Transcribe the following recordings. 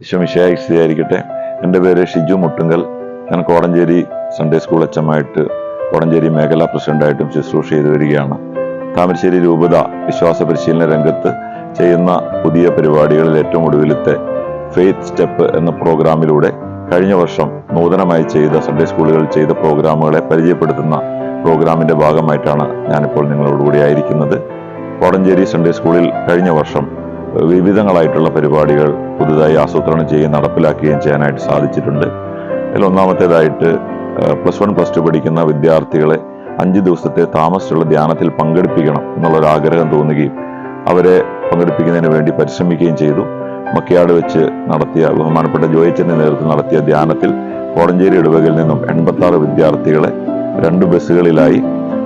സ്ഥിരീകരിക്കട്ടെ എന്റെ പേര് ഷിജു മുട്ടുങ്കൽ. ഞാൻ കോടഞ്ചേരി സൺഡേ സ്കൂൾ അച്ഛമായിട്ട് കോടഞ്ചേരി മേഖലാ പ്രസിഡന്റായിട്ടും ശുശ്രൂഷ ചെയ്തു വരികയാണ്. താമരശ്ശേരി രൂപത വിശ്വാസ പരിശീലന രംഗത്ത് ചെയ്യുന്ന പുതിയ പരിപാടികളിൽ ഏറ്റവും ഒടുവിലത്തെ ഫെയ്ത്ത് സ്റ്റെപ്പ് എന്ന പ്രോഗ്രാമിലൂടെ കഴിഞ്ഞ വർഷം നൂതനമായി ചെയ്ത സൺഡേ സ്കൂളുകളിൽ ചെയ്ത പ്രോഗ്രാമുകളെ പരിചയപ്പെടുത്തുന്ന പ്രോഗ്രാമിന്റെ ഭാഗമായിട്ടാണ് ഞാനിപ്പോൾ നിങ്ങളോടുകൂടി ആയിരിക്കുന്നത്. കോടഞ്ചേരി സൺഡേ സ്കൂളിൽ കഴിഞ്ഞ വർഷം വിവിധങ്ങളായിട്ടുള്ള പരിപാടികൾ പുതുതായി ആസൂത്രണം ചെയ്യുകയും നടപ്പിലാക്കുകയും ചെയ്യാനായിട്ട് സാധിച്ചിട്ടുണ്ട്. അതിൽ ഒന്നാമത്തേതായിട്ട് പ്ലസ് വൺ പ്ലസ് ടു പഠിക്കുന്ന വിദ്യാർത്ഥികളെ അഞ്ച് ദിവസത്തെ താമസിച്ചുള്ള ധ്യാനത്തിൽ പങ്കെടുപ്പിക്കണം എന്നുള്ളൊരു ആഗ്രഹം തോന്നുകയും അവരെ പങ്കെടുപ്പിക്കുന്നതിന് വേണ്ടി പരിശ്രമിക്കുകയും ചെയ്തു. മക്കയാട് വെച്ച് നടത്തിയ ബഹുമാനപ്പെട്ട ജോയിച്ചന്റെ നേതൃത്വം നടത്തിയ ധ്യാനത്തിൽ കോടഞ്ചേരി ഇടവകയിൽ നിന്നും എൺപത്തി വിദ്യാർത്ഥികളെ രണ്ട് ബസ്സുകളിലായി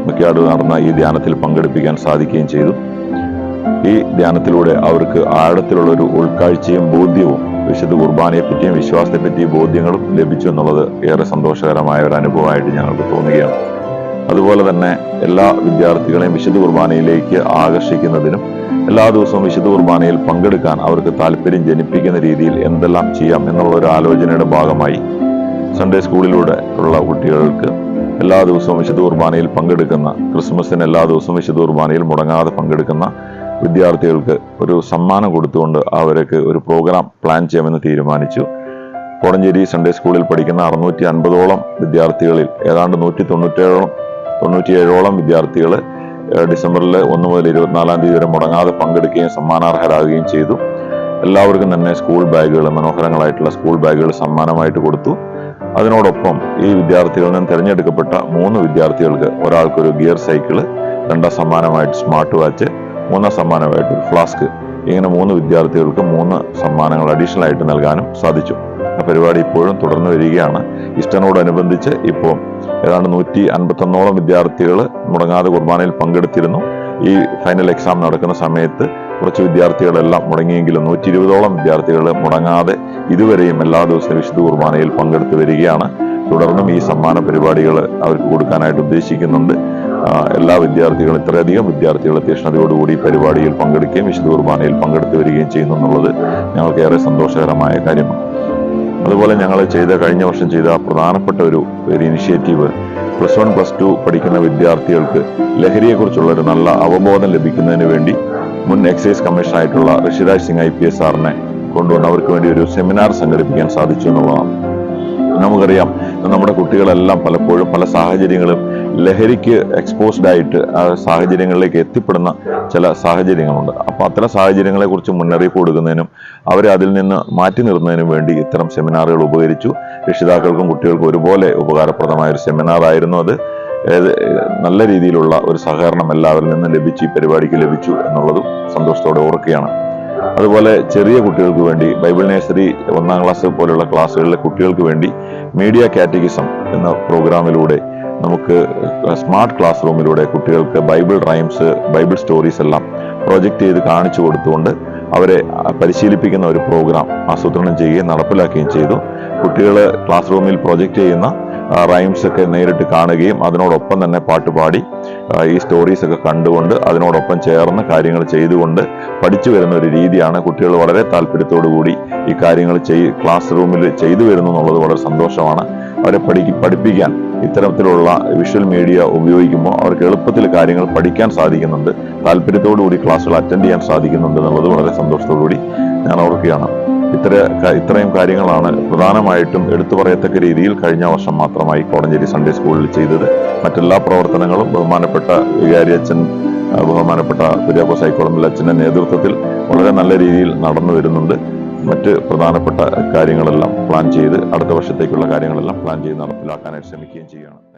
മക്കയാട് നടന്ന ഈ ധ്യാനത്തിൽ പങ്കെടുപ്പിക്കാൻ സാധിക്കുകയും ചെയ്തു. ഈ ധ്യാനത്തിലൂടെ അവർക്ക് ആഴത്തിലുള്ള ഒരു ഉൾക്കാഴ്ചയും ബോധ്യവും വിശുദ്ധ കുർബാനയെ പറ്റിയും വിശ്വാസത്തെ പറ്റിയും ബോധ്യങ്ങളും ലഭിച്ചു എന്നുള്ളത് ഏറെ സന്തോഷകരമായ ഒരു അനുഭവമായിട്ട് ഞങ്ങൾക്ക് തോന്നുകയാണ്. അതുപോലെ തന്നെ എല്ലാ വിദ്യാർത്ഥികളെയും വിശുദ്ധ കുർബാനയിലേക്ക് ആകർഷിക്കുന്നതിനും എല്ലാ ദിവസവും വിശുദ്ധ കുർബാനയിൽ പങ്കെടുക്കാൻ അവർക്ക് താല്പര്യം ജനിപ്പിക്കുന്ന രീതിയിൽ എന്തെല്ലാം ചെയ്യാം എന്നുള്ള ഒരു ആലോചനയുടെ ഭാഗമായി സൺഡേ സ്കൂളിലൂടെ ഉള്ള കുട്ടികൾക്ക് എല്ലാ ദിവസവും വിശുദ്ധ കുർബാനയിൽ പങ്കെടുക്കുന്ന ക്രിസ്മസിന് എല്ലാ ദിവസവും വിശുദ്ധ കുർബാനയിൽ മുടങ്ങാതെ പങ്കെടുക്കുന്ന വിദ്യാർത്ഥികൾക്ക് ഒരു സമ്മാനം കൊടുത്തുകൊണ്ട് അവർക്ക് ഒരു പ്രോഗ്രാം പ്ലാൻ ചെയ്യാമെന്ന് തീരുമാനിച്ചു. കോടഞ്ചേരി സൺഡേ സ്കൂളിൽ പഠിക്കുന്ന അറുന്നൂറ്റി അൻപതോളം വിദ്യാർത്ഥികളിൽ ഏതാണ്ട് നൂറ്റി തൊണ്ണൂറ്റേഴോളം തൊണ്ണൂറ്റിയേഴോളം വിദ്യാർത്ഥികൾ ഡിസംബറിൽ ഒന്ന് മുതൽ ഇരുപത്തിനാലാം തീയതി വരെ മുടങ്ങാതെ പങ്കെടുക്കുകയും സമ്മാനാർഹരാകുകയും ചെയ്തു. എല്ലാവർക്കും തന്നെ സ്കൂൾ ബാഗുകൾ മനോഹരങ്ങളായിട്ടുള്ള സ്കൂൾ ബാഗുകൾ സമ്മാനമായിട്ട് കൊടുത്തു. അതിനോടൊപ്പം ഈ വിദ്യാർത്ഥികളിൽ നിന്ന് തിരഞ്ഞെടുക്കപ്പെട്ട മൂന്ന് വിദ്യാർത്ഥികൾക്ക് ഒരാൾക്കൊരു ഗിയർ സൈക്കിൾ രണ്ടാം സമ്മാനമായിട്ട് സ്മാർട്ട് വാച്ച് മൂന്നാം സമ്മാനമായിട്ട് ഫ്ലാസ്ക് ഇങ്ങനെ മൂന്ന് വിദ്യാർത്ഥികൾക്ക് മൂന്ന് സമ്മാനങ്ങൾ അഡീഷണൽ ആയിട്ട് നൽകാനും സാധിച്ചു. ആ പരിപാടി ഇപ്പോഴും തുടർന്നു വരികയാണ്. ഇഷ്ടനോടനുബന്ധിച്ച് ഇപ്പോൾ ഏതാണ്ട് നൂറ്റി അൻപത്തൊന്നോളം വിദ്യാർത്ഥികൾ മുടങ്ങാതെ കുർബാനയിൽ പങ്കെടുത്തിരുന്നു. ഈ ഫൈനൽ എക്സാം നടക്കുന്ന സമയത്ത് കുറച്ച് വിദ്യാർത്ഥികളെല്ലാം മുടങ്ങിയെങ്കിലും നൂറ്റി ഇരുപതോളം വിദ്യാർത്ഥികൾ മുടങ്ങാതെ ഇതുവരെയും എല്ലാ ദിവസവും വിശുദ്ധ കുർബാനയിൽ പങ്കെടുത്തു വരികയാണ്. തുടർന്നും ഈ സമ്മാന പരിപാടികൾ അവർക്ക് കൊടുക്കാനായിട്ട് ഉദ്ദേശിക്കുന്നുണ്ട്. എല്ലാ വിദ്യാർത്ഥികളും ഇത്രയധികം വിദ്യാർത്ഥികൾ തീഷ്ണതയോടുകൂടി പരിപാടിയിൽ പങ്കെടുക്കുകയും വിശുദ്ധ കുർബാനയിൽ പങ്കെടുത്തു വരികയും ചെയ്യുന്നു എന്നുള്ളത് ഞങ്ങൾക്ക് ഏറെ സന്തോഷകരമായ കാര്യമാണ്. അതുപോലെ ഞങ്ങൾ ചെയ്ത കഴിഞ്ഞ വർഷം ചെയ്ത പ്രധാനപ്പെട്ട ഒരു ഒരു initiative plus one plus two പഠിക്കുന്ന വിദ്യാർത്ഥികൾക്ക് ലഹരിയെക്കുറിച്ചുള്ള ഒരു നല്ല അവബോധം ലഭിക്കുന്നതിന് വേണ്ടി മുൻ excise കമ്മീഷണറായിട്ടുള്ള Rishiraj Singh I P S സാറിനെ കൊണ്ടുവന്ന് അവർക്ക് വേണ്ടി ഒരു സെമിനാർ സംഘടിപ്പിക്കാൻ സാധിച്ചു എന്നുള്ളതാണ്. നമുക്കറിയാം നമ്മുടെ കുട്ടികളെല്ലാം പലപ്പോഴും പല സാഹചര്യങ്ങളും ലഹരിക്ക് എക്സ്പോസ്ഡ് ആയിട്ട് ആ സാഹചര്യങ്ങളിലേക്ക് എത്തിപ്പെടുന്ന ചില സാഹചര്യങ്ങളുണ്ട്. അപ്പോൾ അത്തരം സാഹചര്യങ്ങളെ കുറിച്ച് മുന്നറിയിപ്പ് കൊടുക്കുന്നതിനും അവരെ അതിൽ നിന്ന് മാറ്റി നിർത്തുന്നതിനും വേണ്ടി ഇത്തരം സെമിനാറുകൾ ഉപകരിച്ചു. രക്ഷിതാക്കൾക്കും കുട്ടികൾക്കും ഒരുപോലെ ഉപകാരപ്രദമായ ഒരു സെമിനാറായിരുന്നു അത്. നല്ല രീതിയിലുള്ള ഒരു സഹകരണം എല്ലാവരിൽ നിന്നും ലഭിച്ചു ഈ പരിപാടിക്ക് ലഭിച്ചു എന്നുള്ളതും സന്തോഷത്തോടെ ഓർക്കുകയാണ്. അതുപോലെ ചെറിയ കുട്ടികൾക്ക് വേണ്ടി ബൈബിൾ നേഴ്സറി ഒന്നാം ക്ലാസ് പോലെയുള്ള ക്ലാസ്സുകളിലെ കുട്ടികൾക്ക് വേണ്ടി മീഡിയ കാറ്റഗിസം എന്ന പ്രോഗ്രാമിലൂടെ നമുക്ക് സ്മാർട്ട് ക്ലാസ് റൂമിലൂടെ കുട്ടികൾക്ക് ബൈബിൾ റൈംസ് ബൈബിൾ സ്റ്റോറീസ് എല്ലാം പ്രൊജക്റ്റ് ചെയ്ത് കാണിച്ചു കൊടുത്തുകൊണ്ട് അവരെ പരിശീലിപ്പിക്കുന്ന ഒരു പ്രോഗ്രാം ആസൂത്രണം ചെയ്യുകയും നടപ്പിലാക്കുകയും ചെയ്തു. കുട്ടികൾ ക്ലാസ് റൂമിൽ പ്രൊജക്റ്റ് ചെയ്യുന്ന റൈംസ് ഒക്കെ നേരിട്ട് കാണുകയും അതിനോടൊപ്പം തന്നെ പാട്ട് പാടി ഈ സ്റ്റോറീസ് ഒക്കെ കണ്ടുകൊണ്ട് അതിനോടൊപ്പം ചേർന്ന് കാര്യങ്ങൾ ചെയ്തുകൊണ്ട് പഠിച്ചു വരുന്ന ഒരു രീതിയാണ് കുട്ടികൾ വളരെ താല്പര്യത്തോടു കൂടി ഈ കാര്യങ്ങൾ ചെയ് ക്ലാസ് റൂമിൽ ചെയ്തു വരുന്നു എന്നുള്ളത് വളരെ സന്തോഷമാണ്. അവരെ പഠിക്ക് പഠിപ്പിക്കാൻ ഇത്തരത്തിലുള്ള വിഷ്വൽ മീഡിയ ഉപയോഗിക്കുമ്പോൾ അവർക്ക് എളുപ്പത്തിൽ കാര്യങ്ങൾ പഠിക്കാൻ സാധിക്കുന്നുണ്ട്. താല്പര്യത്തോടു കൂടി ക്ലാസ്സുകൾ അറ്റൻഡ് ചെയ്യാൻ സാധിക്കുന്നുണ്ട് എന്നുള്ളത് വളരെ സന്തോഷത്തോടുകൂടി ഞാൻ ഓർക്കുകയാണ്. ഇത്ര ഇത്രയും കാര്യങ്ങളാണ് പ്രധാനമായിട്ടും എടുത്തു പറയത്തക്ക രീതിയിൽ കഴിഞ്ഞ വർഷം മാത്രമായി കോടഞ്ചേരി സൺഡേ സ്കൂളിൽ ചെയ്തത്. മറ്റെല്ലാ പ്രവർത്തനങ്ങളും ബഹുമാനപ്പെട്ട വികാരി അച്ഛൻ ബഹുമാനപ്പെട്ട കുര്യാക്കോസ് സൈക്കോളമിൽ അച്ഛന്റെ നേതൃത്വത്തിൽ വളരെ നല്ല രീതിയിൽ നടന്നു വരുന്നുണ്ട്. മറ്റ് പ്രധാനപ്പെട്ട കാര്യങ്ങളെല്ലാം പ്ലാൻ ചെയ്ത് അടുത്ത വർഷത്തേക്കുള്ള കാര്യങ്ങളെല്ലാം പ്ലാൻ ചെയ്ത് നടപ്പിലാക്കാനായിട്ട് ശ്രമിക്കുകയും ചെയ്യുകയാണ്.